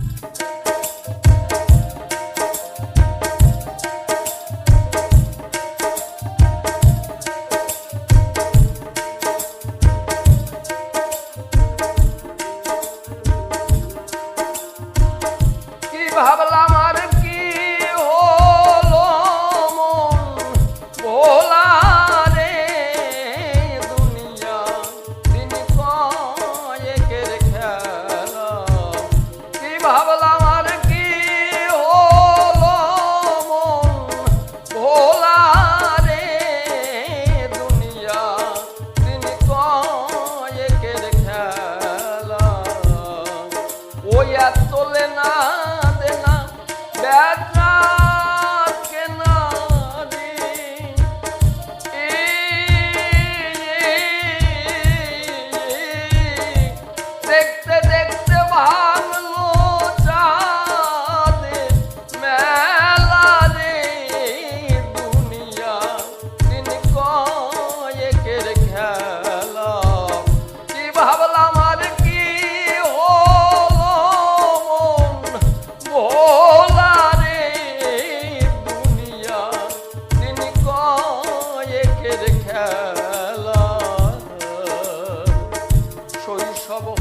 Música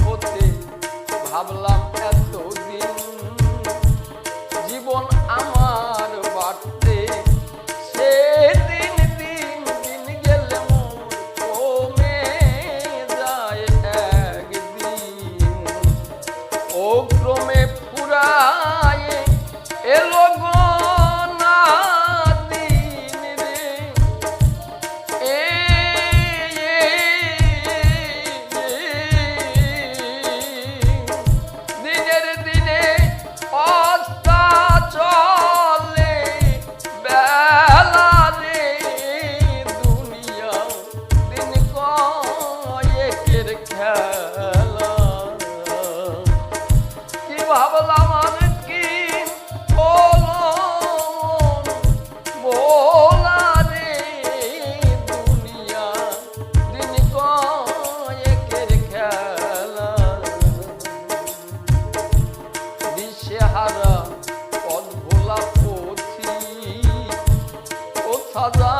হতে ভাবলাম এতদিন। হারা পথ ভোলা পথি ও সাদা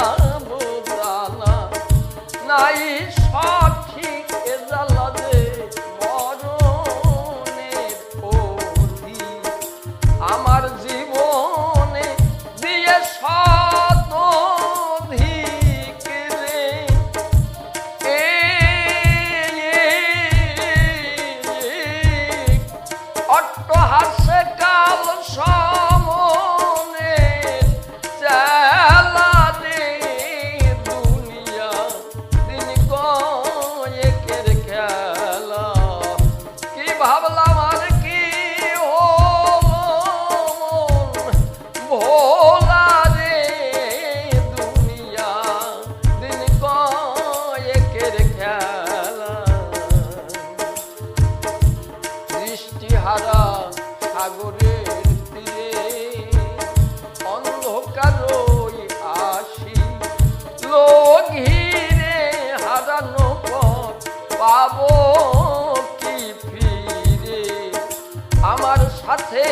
আমার সাথে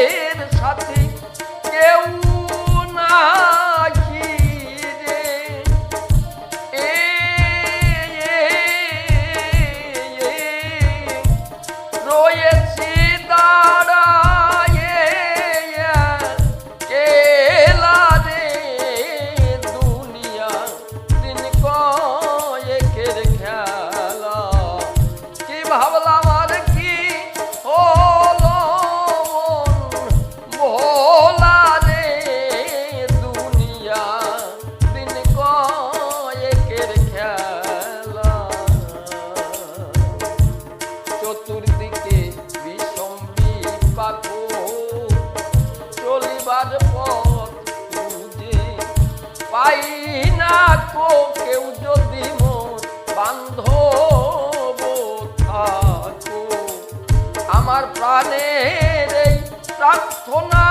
সাথে কেউ না ভাবলা পাই না কো কেউ যদি মন বান্ধব থাকো আমার প্রাণের এই প্রার্থনা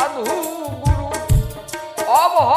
সাধু গুরু অবহ